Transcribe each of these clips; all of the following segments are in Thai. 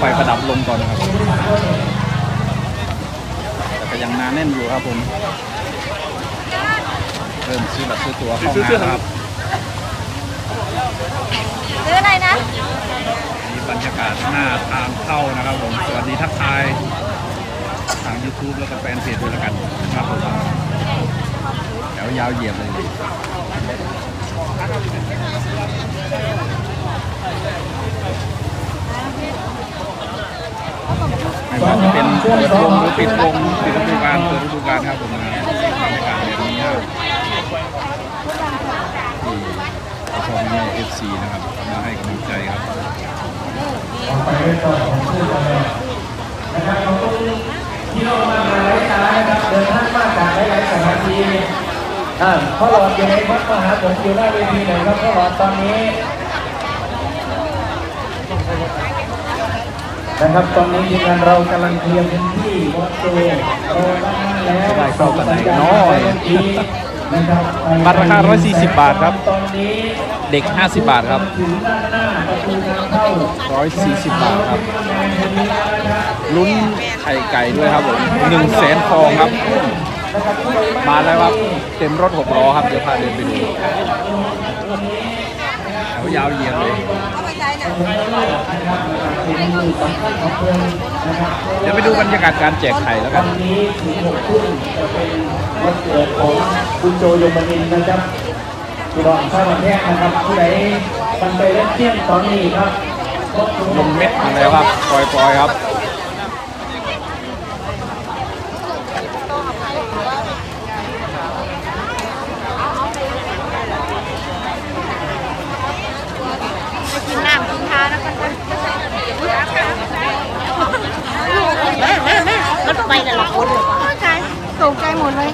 ไฟประดับลงก่อนนะครับแต่ก็ยังหนาแน่นอยู่ครับผมเริ่มซื้อบัตรซื้อตั๋วเข้างานแล้วครับซื้ออะไรนะนี่บรรยากาศหน้าทางเข้านะครับผมสวัสดีทักทายทาง YouTube แล้วก็แฟนเพจด้วยแล้วกันครับผมแถวยาวเหยียดเลย ไม่ว่าจะเป็นเปิดวงหรือปิดวงปิดฤดูกาลเปิดฤดูกาลครับผมนะบรรยากาศแบบนี้ครับที่พ่อแม่เอฟซีนะครับมาให้กำลังใจครับพี่น้องมาหลายสายนะครับเดินทางมาจากหลายๆสถานที่อ่าพ่อหลอดอยู่ในวัดมหาผมอยู่หน้าเวทีไหนครับพ่อหลอดตอนนี้ นะครับตอนนี้ทีมงานเรากำลังเคลียร์พื้นที่วัดโจโตด้านหน้าแล้วได้เข้ากันไหนกันน้อยนะครับบัตรราคา 140 บาทครับ ตอนนี้เด็ก 50 บาทครับถึงด้านหน้าประตูทางเข้า140 บาทครับ ลุ้นไข่ไก่ด้วยครับผม1แสนฟองครับ มาแล้วครับ เต็มรถหกล้อครับ เดี๋ยวพาเดินไปดูแถวยาวเหยียดเลย เดี๋ยวไปดูบรรยากาศการแจกไข่แล้วกัวันนนี้ถึงหกทุ่มจะเป็นวันเกิดของคุณโจยมนินทร์นะครับคุณรองข้าวมันแท้นะครับผู้ใดบันไปเล่นเที่ยงตอนนี้ครับลงเม็ดมาแล้วครับปล่อยๆครับ กินน้ำกินทาแล้วกัน รถไฟแต่ละคนใช่ตกใจหมดเลย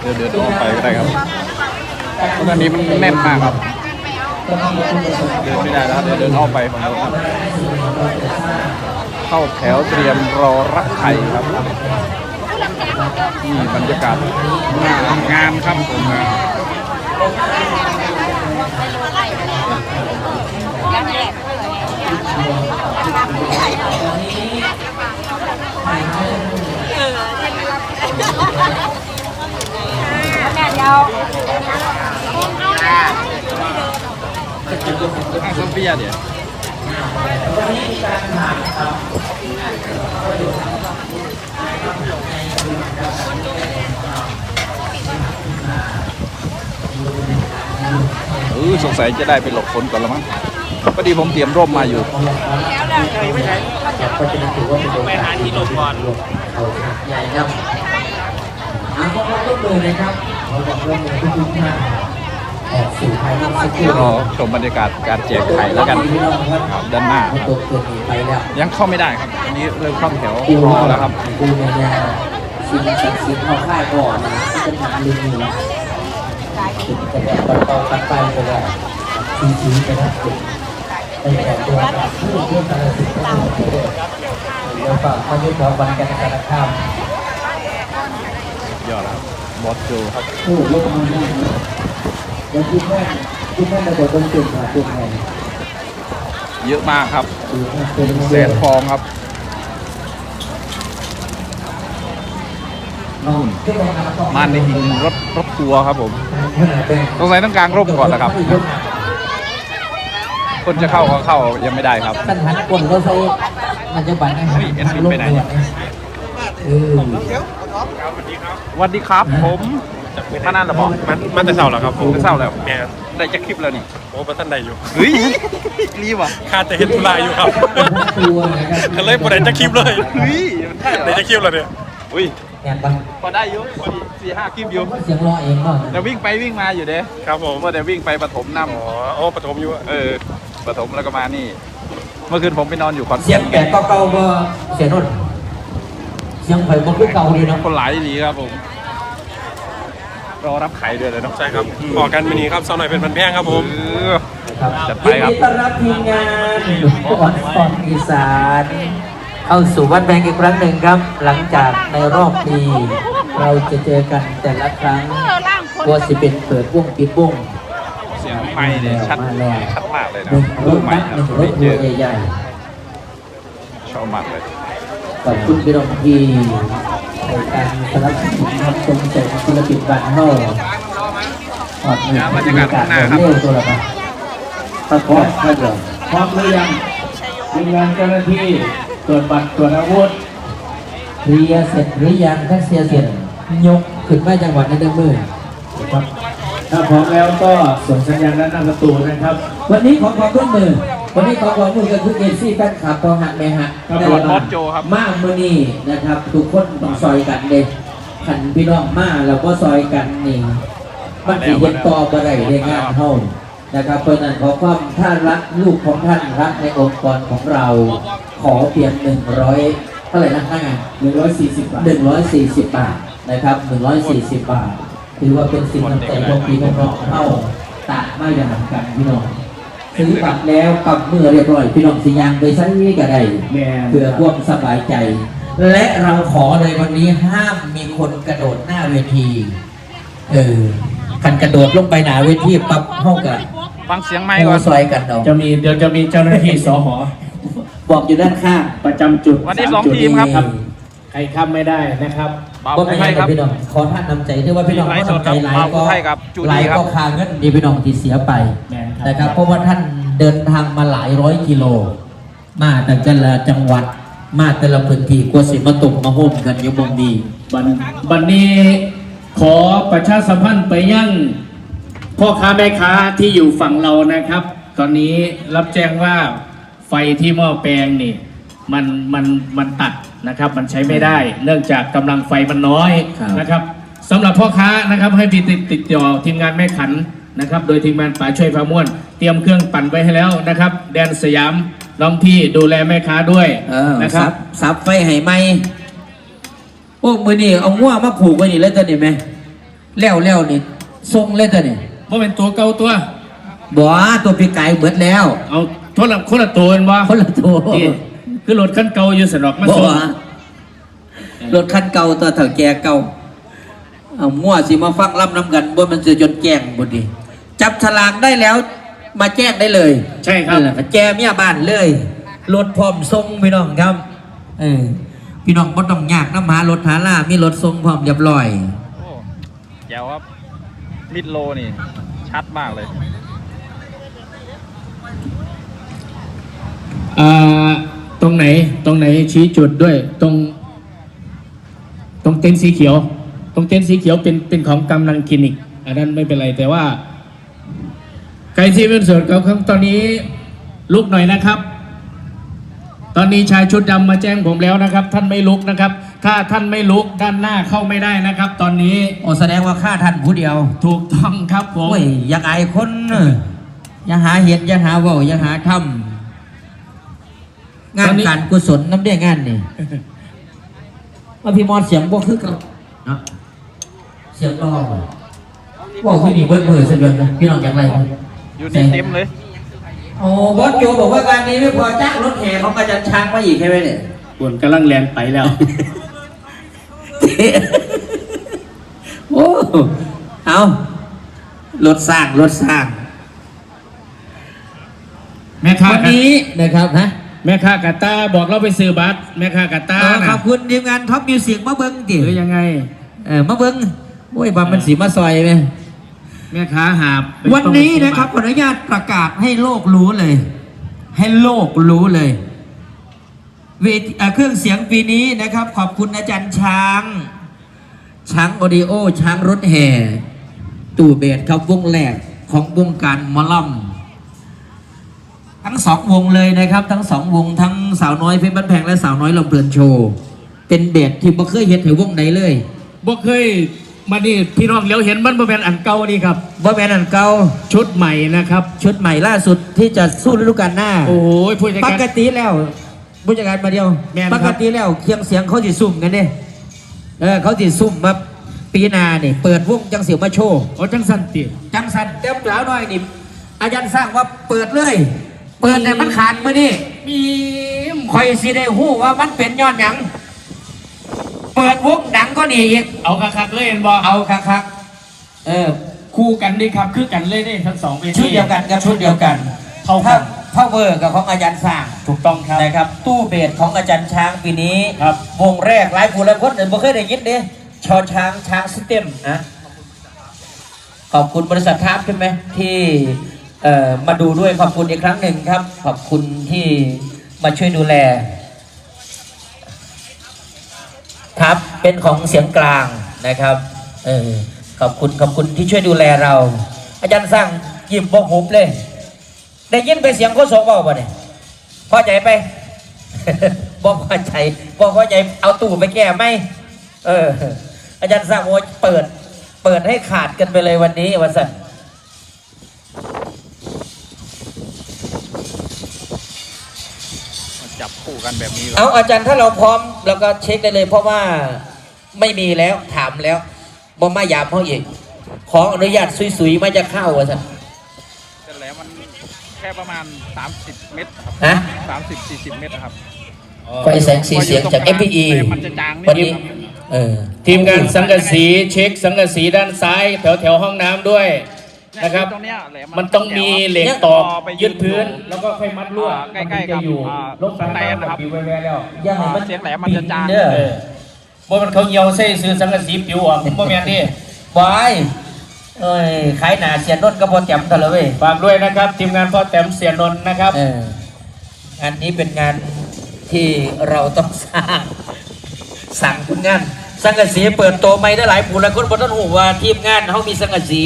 เดี๋ยวเดินออกไปก็ได้ครับเพราะตอนนี้มันแน่นมากครับ เดินไม่ได้แล้วเดี๋ยวเดินออกไปฝั่งโน้นครับเข้าแถวเตรียมรอรับไข่ครับ นี่บรรยากาศหน้างานครับผมนะอ้าวโซเฟียเดี๋ยว เออสงสัยจะได้ไปหลบฝนก่อนละมั้งพอดีผมเตรียมร่มมาอยู่ก็จะถือว่าเป็นโอกาสที่ลงก่อนเอาฉากใหญ่ครับอ่าขอบคุณทุกเลยนะครับขอบอกเรื่องทุกทุกท่านออกสู่ภายนอกสักครู่รอชมบรรยากาศการแจกไข่แล้วกันครับด้านหน้าตัวเกิดเหตุไปแล้วยังเข้าไม่ได้ครับอันนี้เริ่มเข้าแถวรอแล้วครับ กูเนี่ยยาสิ่งศักดิ์สิทธิ์เขาค่ายก่อนนะที่เป็นหาลืมอยู่นะติดกันแบบต่อต่อกันไปไปเลยซีซีไปนะติดไปแข่งตัวกับผู้เพื่อนการศึกษาเดี๋ยวฝากเขาด้วยความวันกันการข้ามยอดแล้วครับบอสโจครับผู้ยกมือได้เดี๋ยวคิดแม่คิดแม่ระต้องเก่งกว่าตัวไงเยอะมากครับเป็นแสนฟองครับ นู่นมาในอีกหนึ่งรถรถทัวร์ครับผมสงสัยต้องกลางร่มก่อนนะครับ คนจะเข้าก็เข้ายังไม่ได้ครับปัญหาคนเราใช้มันจะบันให้เฮ้ย NP ไปไหนเนี่ยเออสวัสดีครับผมมานานหรือเปล่ามันมันแต่เสาร์เหรอครับผมจะเศร้าแล้วแม่ได้จะคลิปแล้วนี่โอ้ประทันใดอยู่เฮ้ยรีบว่ะข้าจะเห็นธุระอยู่ครับตัวนะครับก็เลยบ่ได้จะคลิปเลยเฮ้ยมันใช่เหรได้อจะคลิปแล้วเนี่ยอุ้ย แอบบังพอได้อยู่พอดีสี่ห้าคลิปอยู่เสียงรอเองก่อนแต่วิ่งไปวิ่งมาอยู่เด้ครับผมเมื่อแต่วิ่งไปปฐมน้อ๋อโอ้ปฐมอยู่อะำเออปฐมแล้วก็มานี่ เมื่อคืนผมไปนอนอยู่ขอนเสียแก่งนแก่ก็เก่าก็เสียงนุ่นเสียงไผ่บ่คือเก่าเลยเนาะคนหลายดีครับผมรอรับไข่ด้วยเลยเนาะใช่ครับออกกันมินีครับเสาร์หน่อยเป็นพันแพงครับผม เออครับจัดไปยินครับดีต้อนรับทีมงานก่อนก่อนอีสาน เข้าสู่วัดแบงค์อีกครั้งหนึ่งครับ หลังจากในรอบปี เราจะเจอกันแต่ละครั้งเออล่างคนว่าสิเป็นเปิดวงปิดวงเสียงไม้เนี่ยชัดมาแล้วชัดมากเลยหนะนึ่งรลูถกใหม่บัสหนะนึ่งรไม่ถเจทัวอร์ใหญ่ชอบมากเลยๆขอบคุณพี่น้องที่ในการสนับสนุนทำชมเสริมศิลปินบ้านเฮาอดหนึ่งบรรยากาศเร็วตัวละครับตะกอนก็เดี๋ยวพร้อมหรือยังทีมงานเจ้าหน้าที่ ตรวจบัตรตรวจอาวุธเคลียร์เสร็จหรือยังถ้าเคลียร์เสร็จยกขึ้นมาจังหวัดในเดือนมือนะครับ ถ้าพร้อมแล้วก็ส่งสัญญาณด้านหน้าประตูนะครับ วันนี้ขอความร่วมมือ วันนี้ขอความร่วมมือกับทุกเอฟซีแฟนคลับพอหักแม่หักครับได้ผมมาบอสโจครับ มาเมื่อนี้นะครับ ทุกคนต้องซอยกันเด็ขันพี่น้องมาเราก็ซอยกันนี่มันสิเห็นต่อบ่ได้ในงานเท่านะครับเพราะฉะนั้นขอความถ้ารักลูกของท่านรักในองค์กรของเรา ขอเพียงหนึ่งร้อยเท่าไหร่นะท่านงาน140บาทหนึ่งร้อยสี่สิบบาทนะครับหนึ่งร้อยสี่สิบบาท ถือว่าเป็นสิ่งนำใจของพี่น้องๆเข้าตะมาอย่างกันพี่น้องซื้อบัตรแล้วปรับมือเรียบร้อยพี่น้องสิยังไปใช้ก็ได้แม่เพื่อความสบายใจ และเราขอเลยวันนี้ห้ามมีคนกระโดดหน้าเวที เออกันกระโดดลงไปหนาเวทีปรับเข้ากันฟังเสียงไม้ให้ก่อมานซอยกันเอาจะมีเดี๋ยวจะมีเจ้าหน้าที่สห บอกอยู่ด้านข้างประจำจุดวันนี้ามสองจุดทีมครับครับ ใครข้ามไม่ได้นะครับเบาบ่เป็นไทไรยคครัรับบ พี่น้องขอท่านนำใจด้วยว่าพี่น้องไลฟ์เขาสดนำใจหลายครับก็ไทยครับจูดี้หลายครับ ก็คาเงินดีพี่น้องที่เสียไปแม่นครับ นะครับเพราะว่าท่านเดินทางมาหลายร้อยกิโล มาแต่ละจังหวัด มาแต่ละพื้นที่กลัวสิมาตกมาโฮมกันอยบงดีบันบันนี้ขอประชาสัมพันธ์ไปยังพ่อค้าแม่ค้าที่อยู่ฝั่งเรานะครับ ตอนนี้รับแจ้งว่าไฟ ที่หม้อแปลงนี่มันมันมันตัดนะครับ มันใช้ไม่ได้ เนื่องจากกำลังไฟมันน้อยครับ นะครับสำหรับพ่อค้านะครับให้ติดติดติดต่อทีมงานแม่ขันนะครับ โดยทีมงานป่าช่วยพาม่วน เตรียมเครื่องปั่นไว้ให้แล้วนะครับ แดนสยามน้องพี่ดูแลแม่ค้าด้วยเออนะครับสับไฟให้ไหมโอ้มือนี่เอาง่วมาผูกไว้นี่เลยตัวนี่ไหมแล้วแล้วนี่ทรงเลยตัวนี่ว่าเป็นตัวเก่าตัว บ่ตัวปีไก่เบิดแล้ว เอา คนละคนละตัวเป็นว่าคนละตัวคือรถคันเก่าอยู่สนอกมาบ่ส่งว่รถคันเก่าตัวเถ่าแก่เก่าเอามั่วสิมาฟังรับน้ำกันบ่มันจะจนแจ้งบ่ดีจับฉลากได้แล้วมาแจ้งได้เลยใช่ครับ นั่นแหละแจเมียบ้านเลยรถพร้อมทรงพี่น้องครับเออพี่น้องบ่ต้องยากน้ำหารถหาล่ามีรถทรงพร้อมเรียบร้อย โอ้แจ๋วครับมิดโลนี่ ชัดมากเลย อ่า ตรงไหนตรงไหนชี้จุดด้วย ตรง ตรงเต็นท์สีเขียว ตรงเต็นท์สีเขียวเป็นเป็นของกำนันคลินิกอันนั้นไม่เป็นไรแต่ว่าไก่ที่เป็นส่วนของของตอนนี้ลุกหน่อยนะครับ ตอนนี้ชายชุดดำมาแจ้งผมแล้วนะครับ ท่านไม่ลุกนะครับ ถ้าท่านไม่ลุกด้านหน้าเข้าไม่ได้นะครับ ตอนนี้โอ้แสดงว่าฆ่าท่านผู้เดียว ถูกต้องครับผมโอ้ยอยากอายคนเนอะอย่าหาเห็นอย่าหาเว่าอย่าหาทำ งานการกุศลน้ำเบี้ยงานนี่ว่าพี่มอดเสียงบ่คือกับเนาะเสียงรอบ่บอกพี่นี่เบิ้ลมือเสียงนะพี่น้องอย่างไรครับอยู่นี่เต็มเลยโอ้บอสโจบอกว่าการนี้ไม่พอจ้างรถแห่ของอาจารย์ช้างมาอีกใช่ไหมเนี่ยบนกำลังแลนไปแล้วโอ้เอารถสร้างรถสร้างแม่ค้าวันนี้นะครับฮะ แม่ค้ากาตาบอกเราไปซื้อบัตรแม่ค้ากาตาเออนะขอบคุณทีมงานท็อปมิวสิกมาเบิ้งดิหรือยังไงเออมาเบิ้งโอ้ยบามันสีมาซอยไหมแม่ค้าหาบไปวันนี้นะครับขออนุญาตประกาศให้โลกรู้เลย ให้โลกรู้เลยเวทีเอ่อเครื่องเสียงปีนี้นะครับ ขอบคุณอาจารย์ช้าง ช้างออดิโอช้างรถแห่ตู่เบสครับวงแรกของวงการหมอลำ ทั้งสองวงเลยนะครับ ทั้งสองวงทั้งสาวน้อยเพชรบ้านแพงและสาวน้อยลำเพลินโชว์เป็นเบสที่บ่เคยเห็นถึงวงไหนเลยบ่เคยมานี่พี่น้องเลี้ยวเห็นมันบ่เป็นอันเก่านี่ครับบ่แมนอันเก่าชุดใหม่นะครับ ชุดใหม่ล่าสุดที่จะสู้ฤดูกาลหน้าโอ้ยผู้จัดปการกติแล้วผู้จัดการมาเดียวแม่นคปรับกติแล้วเครื่องเสียงเขาสิซุ่มกันเนี่ยเออเขาสิซุ่มมาปีหนาเนี่ยเปิดวงจังเสียวมาโชว์โอ้จังสันติจังสันเต็มเปล่าหน่อยนี่อาจารย์สร้างว่าเปิดเลย เปิดแต่มันขาดมือนี่มีมคอยสิได้หู้ว่ามันเป็นย้อนหยัง เปิดวงดังก็ดีอีก เอาคักๆเลยเห็นบอเอาคักๆเออ คู่กันดิครับ คือกันเลยดิทั้งสองเวทีชุดเดียวกันกับชุดเดียวกันเท่ากันพาวเวอร์กับของอาจารย์สร้างถูกต้องครับ นะครับ ตู้เบสของอาจารย์ช้างปีนี้ ครับ วงแรกหลายผู้หลายคนเดี๋ยวบ่เคยได้ยินเด้ชอช้างช้างซิสเต็มนะขอบคุณบริษัททัพใช่ไหมที่เอ่อ มาดูด้วยขอบคุณอีกครั้งหนึ่งครับ ขอบคุณที่มาช่วยดูแล ครับเป็นของเสียงกลางนะครับเออขอบคุณขอบคุณที่ช่วยดูแลเรา อาจารย์สร้างยิ้มบ่หุบเลย ได้ยินไปเสียงโคโซบาป่ะเนี่ยพอใจไปบ่พอใจบ่พอใจเอาตู้ไปแก้ไหมเออ อาจารย์สร้างโอ้เปิด เปิดให้ขาดกันไปเลยวันนี้วันสัน จับคู่กันแบบนี้เหรอเอาอาจารย์ถ้าเราพร้อมเราก็เช็คได้เลย เพราะว่าไม่มีแล้วถามแล้วบ่มายามเขาอีกขออนุญาตสุยๆมาจะเข้าวันสันแต่แหลมมันแค่ประมาณ 30 เมตรครับฮะ30 40เมตรนะครับไฟแสงสีเสียงจาก FPE แต่มันจะจางนิดวันนึนี้งครับเออทีมงานสังกะสีเช็คสังกะสีด้านซ้าย แถวแถวๆห้องน้ำด้วย นะครับ ตรงเนี้ยแหลมมันต้องมีเหล็กตอกยึดพื้น แล้วก็ค่อยมัดลวดอ่าใกล้ๆกับมันถึงจะอยู่อ่ารถสแตนนะครับปิวแว่ๆแล้วอย่าให้มันเสียงแหลมมันจะจางเด้อเออบ่มันเขาเหี่ยวใส่ซื้อสังกะสีปิวออกบ่แม่นดิบอยเอ้ยขายหนาเสียนนท์ก็พอจำกันเลยเว้ยฝากด้วยนะครับ ทีมงานพ่อแต้มเสียนนท์นะครับเอองานนี้เป็นงานที่เราต้องสร้างสั่งคุณงานสังกะสีเปิดโตไม่ได้หลายผู้หลายคนบนต้นหูว่าทีมงานเขามีสังกะสี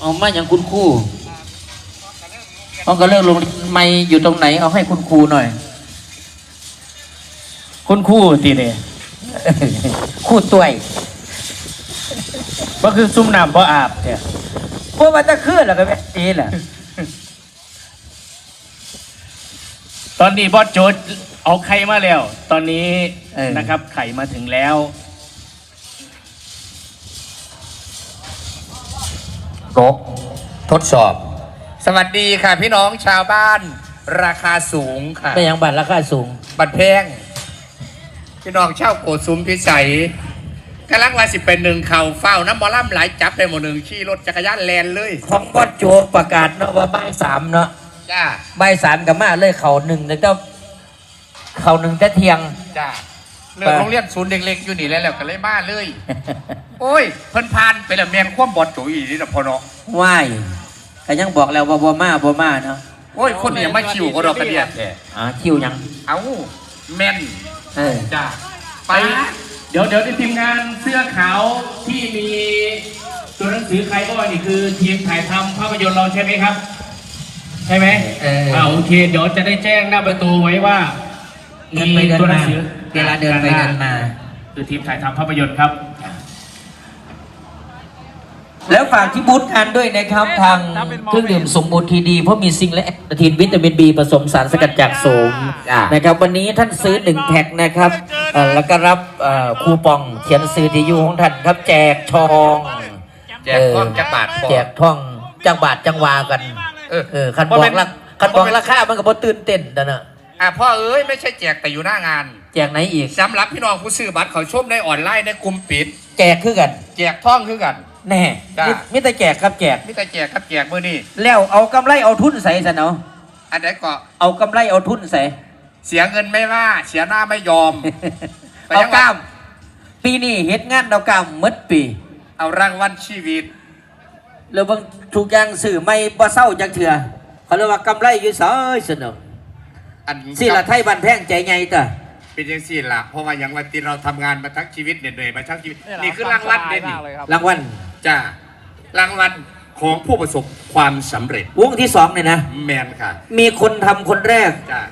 เอามาอย่างคุณครูเขาก็เลิกลงไม่อยู่ตรงไหน เอาให้คุณครูหน่อย คุณครู่ตีเนี่ยครู่ตัวยก็คือซุ่มน้ำบ่อาบเนี่ยพวกมันจะขึ้นแล้วก็แบบนี้แหละตอนนี้บอสโจดเอาไข่มาแล้ว ตอนนี้นะครับไข่มาถึงแล้ว โกทดสอบ สวัสดีค่ะพี่น้องชาวบ้าน ราคาสูงค่ะได้ยังบัตรราคาสูง บัตรแพงพี่น้องเช่าโกดซุ้มพิสัยกำลังว่าสิเป็นหนึ่งเข่าเฝ้าน้ำบอล่ำหลายจับได้หมดหนึ่งขี่รถจักรยานแลนเลยของบอสโจประกาศเนาะว่าบ่ายสามเนาะจ้าบ่ายสามกับมาเลยเขาหนึ่งแต่เจ้าเขาหนึ่งแต่เที่ยงจ้า เรื่องโรงเรียนศูนย์เด็กๆอยู่นี่แล้วแล้วก็เลยมาเลย โอ้ย เพิ่นพานไปและแมนคว่ำบอดจุ๋ยนี่นะพอเนาะว่ายก็ยังบอกแล้วว่าบ่มาบ่มาเนาะโอ้ย คนเนี่ยมาคิวก็ดอกกระเดียดแท้อ่าคิวยัง เอ้าแม่นเออจ้าไป เดี๋ยวเดี๋ยวในทีมงานเสื้อขาวที่มีตัวหนังสือใครก็ว่านี่คือทีมถ่ายทำภาพยนตร์เราใช่ไหมครับ ใช่ไหมเอออ่าโอเค เดี๋ยวจะได้แจ้งหน้าประตูไว้ว่าเดินไปเดินตัวหมาสือ เวลาเดินไปเดินมา คือทีมถ่ายทำภาพยนตร์ครับ แล้วฝากที่บูธงานด้วยนะครับ ทางเครื่องดื่มสมบูรณ์ทีดี เพราะมีซิงค์และแอคทีนวิตามินบีผสมสารสกัดจากโสมนะครับ วันนี้ท่านซื้อหนึ่งแพ็คนะครับเอ่อแล้วก็รับเอ่อคูปองเขียนซื้อที่อยู่ของท่านครับ แจกทองแจกข้องจักบาทพอแจกทองจังบาทจังวากันเออเออคันบอกราคันบอกราคามันก็บ่ตื่นเต้นนะเนอะอะพ่อเอ้ยไม่ใช่แจกแต่อยู่หน้างาน แจกไหนอีก สำหรับพี่น้องผู้ซื้อบัตรเขาชมในออนไลน์ในกลุ่มปิด แจกคือกัน แจกท่องคือกัน แน่จ้ะ มิมิแต่แจกครับแจกมิแต่แจกครับแจกมือนี่แล้วเอากำไรเอาทุนใส่ซะเนาะอันไหนก็เอากำไรเอาทุนใส่ เสียเงินไม่ว่า เสียหน้าไม่ยอม ไปเอายังไง กล้ามปีนี้เฮ็ดงานเอากล้ามหมดปีเอารางวัลชีวิต แล้วบางทุกอย่างสื่อไม่บ่เศร้าจังเถื่อเขาเรียกว่ากำไรอยู่ซอยสนุกอันสิละไทยบันแพงใจไงต่อ เป็นยังสี่ละเพราะว่าอย่างวันที่เราทำงานมาทั้งชีวิตเหนื่อยๆมาทั้งชีวิตนี่คือรางวัลเด่นมากเลยครับ รางวัลจ้ารางวัลของผู้ประสบความสำเร็จวงที่สองเนี่ยนะ แมนค่ะมีคนทำคนแรกจ้า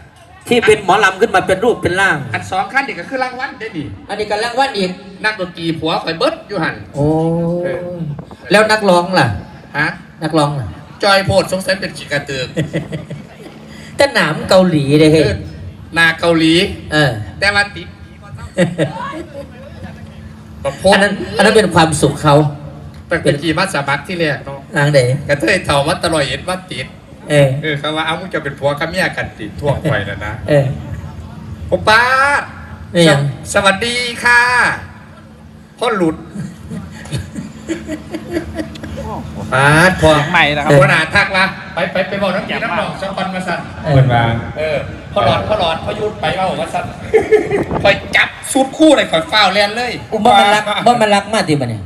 ที่เป็นหมอลำขึ้นมาเป็นรูปเป็นร่าง อันสองขั้นนี่ก็คือรางวัลได้ดิอันนี้ก็รางวัลอีก นักดนตรีผัวข่อยเบิร์ดอยู่หัน โอ้แล้วนักร้องล่ะ ฮะนักร้องล่ะ จอยโพดสงสัยเป็นขีกระเตือกแต่หนามเกาหลีเลยเอเฮ้ยอ นาเกาหลี เออแต่ว่าติดประพอันนั้นอันนั้นเป็นความสุขเขาเป็นกี่มาสมัครที่แรกเนาะนางเด๋กระเทยเถ่ามาตลอดเอ็ดว่าติด เออเออเขาว่าเอามึงจะเป็นผัวกับเมียกันติดทั่วไปแล้วนะเออโอป้านี่ยังสวัสดีค่ะพ่อหลุด ปาดพอใหม่นะครับหัวหน้าทักมาไปไปไปบอกน้ำกินน้ำดอกสักวันมาสั่นเออเออพอหลอดพอหลอดพอยุดไปเอามาสั่นคอยจับสูตรคู่เลยคอยฟ้าวแลนเลยบ่มันรักบ่มันรักมากทีมันเนี่ย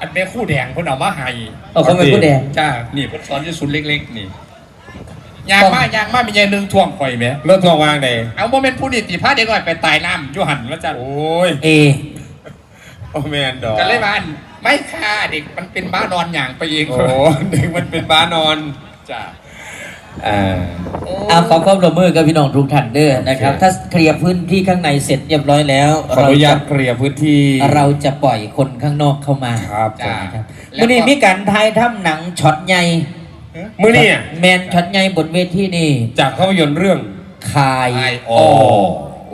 อันนี้คู่แดงเพนเอามาให้เอาเขาเป็นผู้แดงจ้านี่เพนสอนอยู่ศูนย์เล็กๆนี่ยางมากยางมากมีเยนึงท่วงข่อยไหมเริ่มทองวางเลยเอาโมเมนต์ผู้นิติพาเด็กหน่อยไปตายน้ำอยูหันแล้วจ้าโอ้ยเอโอ้แมนดอกกันเลยบ้าน ไม่ค่ะเด็กมันเป็นบ้านอนอย่างไปเองโอ้เด็กมันเป็นบ้านอนจ้าอ่าเอาขอความร่วมมือกับพี่น้องทุกท่านเด้อนะครับ ถ้าเคลียร์พื้นที่ข้างในเสร็จเรียบร้อยแล้วขออนุญาตเคลียร์พื้นที่ เราจะปล่อยคนข้างนอกเข้ามาครับจ้าครับวันนี้มีการถ่ายทำหนังช็อตใหญ่มือนี่อะแมนช็อตใหญ่บนเวทีนี่จากภาพยนตร์เรื่องคายไอออ๋อ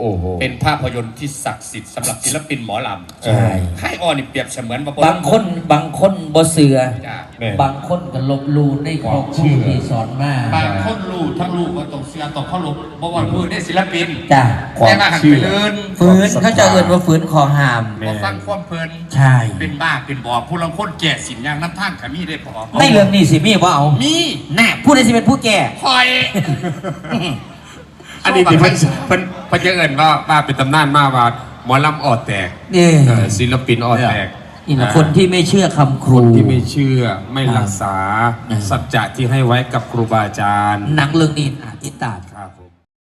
โอ้โห เป็นภาพยนตร์ที่ศักดิ์สิทธิ์สำหรับศิลปินหมอลำใช่ ค่ายออนี่เปรียบเสมือนว่าบางคนบางคนบ่เสือ จ้าแม่ บางคนก็ลบหลูในของครูที่สอนมาบางคนรู้ทั้งรู้ว่าต้องเสียต้องเคารพเพราะว่ามือได้ศิลปินจ้ะแต่มาหันไปเลินฝืนเขาจะเอื่นว่าฝืนคอหามพอฟังความเพลินใช่ เป็นบ้าเป็นบอผู้ลังคนแก่สินอย่างน้ำท่างขมีได้พอในเรื่องนี้สิมีว่าเอามีแน่ผู้ใดสิเป็นผู้แก่คอย อันนี้ที่เพิ่นเพิ่นเพิ่นจะเอิ้นว่าว่าเป็นตำนานมาว่าหมอลำออดแตกเอ่เออศิลปินออดแตกนี่นะคนที่ไม่เชื่อคำครู ที่ไม่เชื่อไม่รักษาอ่าสัจจะที่ให้ไว้กับครูบาอาจารย์หนังเรื่องนี้อาติดตาม